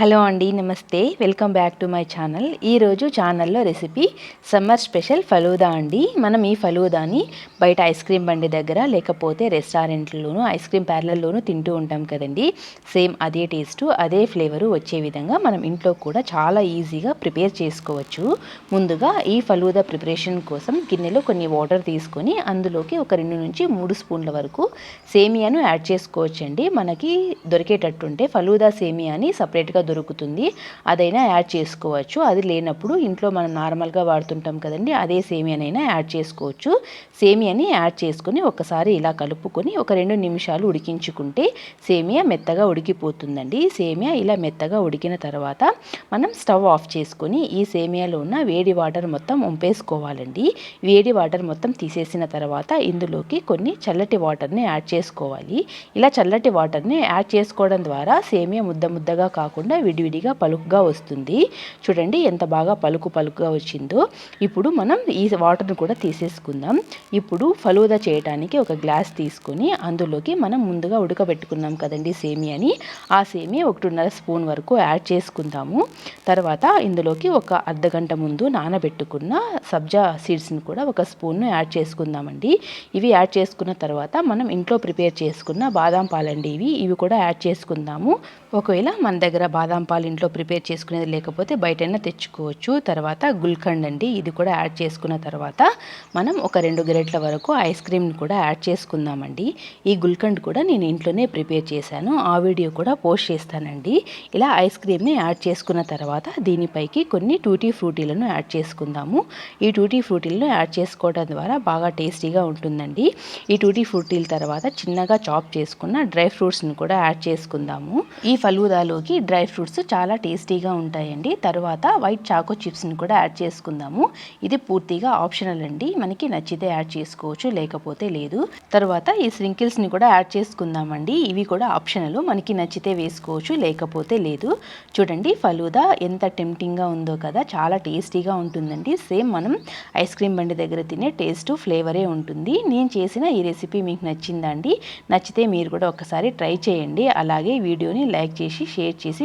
Hello అండి నమస్తే. Welcome back to my channel. ఈరోజు ఛానల్లో రెసిపీ సమ్మర్ స్పెషల్ ఫలూదా అండి. మనం ఈ ఫలూదాని బయట ఐస్ క్రీమ్ బండి దగ్గర లేకపోతే రెస్టారెంట్లోనూ ఐస్ క్రీమ్ పార్లర్లోనూ తింటూ ఉంటాం కదండి. సేమ్ అదే టేస్టు అదే ఫ్లేవరు వచ్చే విధంగా మనం ఇంట్లో కూడా చాలా ఈజీగా ప్రిపేర్ చేసుకోవచ్చు. ముందుగా ఈ ఫలూదా ప్రిపరేషన్ కోసం గిన్నెలో కొన్ని వాటర్ తీసుకొని అందులోకి ఒక రెండు నుంచి మూడు స్పూన్ల వరకు సేమియాను యాడ్ చేసుకోవచ్చండి. మనకి దొరికేటట్టుంటే ఫలూదా సేమియాని సపరేట్గా దొరుకుతుంది. అదైనా యాడ్ చేసుకోవచ్చు. అది లేనప్పుడు ఇంట్లో మనం నార్మల్గా వాడుతుంటాం కదండి అదే సేమియానైనా యాడ్ చేసుకోవచ్చు. సేమియాని యాడ్ చేసుకొని ఒకసారి ఇలా కలుపుకొని ఒక రెండు నిమిషాలు ఉడికించుకుంటే సేమియా మెత్తగా ఉడికిపోతుందండి. సేమియా ఇలా మెత్తగా ఉడికిన తర్వాత మనం స్టవ్ ఆఫ్ చేసుకొని ఈ సేమియాలో ఉన్న వేడి వాటర్ మొత్తం వంపేసుకోవాలండి వేడి వాటర్ మొత్తం తీసేసిన తర్వాత ఇందులోకి కొన్ని చల్లటి వాటర్ని యాడ్ చేసుకోవాలి. ఇలా చల్లటి వాటర్ని యాడ్ చేసుకోవడం ద్వారా సేమియా ముద్ద ముద్దగా కాకుండా విడివిడిగా పలుకుగా వస్తుంది. చూడండి ఎంత బాగా పలుకు పలుకుగా వచ్చిందో. ఇప్పుడు మనం ఈ వాటర్ని కూడా తీసేసుకుందాం. ఇప్పుడు ఫలూదా చేయడానికి ఒక గ్లాస్ తీసుకొని అందులోకి మనం ముందుగా ఉడకబెట్టుకున్నాం కదండి సేమియాని ఆ సేమియా ఒకటిన్నర స్పూన్ వరకు యాడ్ చేసుకుందాము. తర్వాత ఇందులోకి ఒక అర్ధ గంట ముందు నానబెట్టుకున్న సబ్జా సీడ్స్ని కూడా ఒక స్పూన్ యాడ్ చేసుకుందామండి. ఇవి యాడ్ చేసుకున్న తర్వాత మనం ఇంట్లో ప్రిపేర్ చేసుకున్న బాదాం పాలండి ఇవి. ఇవి కూడా యాడ్ చేసుకుందాము. ఒకవేళ మన దగ్గర బాదం పాలు ఇంట్లో ప్రిపేర్ చేసుకునేది లేకపోతే బయటైనా తెచ్చుకోవచ్చు. తర్వాత గుల్కండ్ అండి ఇది కూడా యాడ్ చేసుకున్న తర్వాత మనం ఒక రెండు గరెట్ల వరకు ఐస్ క్రీమ్ని కూడా యాడ్ చేసుకుందామండి. ఈ గుల్కండ్ కూడా నేను ఇంట్లోనే ప్రిపేర్ చేశాను. ఆ వీడియో కూడా పోస్ట్ చేస్తానండి. ఇలా ఐస్ క్రీమ్ని యాడ్ చేసుకున్న తర్వాత దీనిపైకి కొన్ని టూటీ ఫ్రూటీలను యాడ్ చేసుకుందాము. ఈ టూటీ ఫ్రూటీలను యాడ్ చేసుకోవడం ద్వారా బాగా టేస్టీగా ఉంటుందండి. ఈ టూటీ ఫ్రూటీల తర్వాత చిన్నగా చాప్ చేసుకున్న డ్రై ఫ్రూట్స్ని కూడా యాడ్ చేసుకుందాము. ఈ ఫలూదాలోకి డ్రై ఫ్రూట్స్ చాలా టేస్టీగా ఉంటాయండి. తర్వాత వైట్ చాకో చిప్స్ని కూడా యాడ్ చేసుకుందాము. ఇది పూర్తిగా ఆప్షనల్ అండి. మనకి నచ్చితే యాడ్ చేసుకోవచ్చు లేకపోతే లేదు. తర్వాత ఈ స్ప్రింకిల్స్ని కూడా యాడ్ చేసుకుందామండి. ఇవి కూడా ఆప్షనల్. మనకి నచ్చితే వేసుకోవచ్చు లేకపోతే లేదు. చూడండి ఫలూదా ఎంత టెంప్టింగ్గా ఉందో కదా. చాలా టేస్టీగా ఉంటుందండి. సేమ్ మనం ఐస్ క్రీమ్ బండి దగ్గర తినే టేస్ట్ ఫ్లేవరే ఉంటుంది. నేను చేసిన ఈ రెసిపీ మీకు నచ్చిందండి నచ్చితే మీరు కూడా ఒకసారి ట్రై చేయండి. అలాగే వీడియోని లైక్ చేసి షేర్ చేసి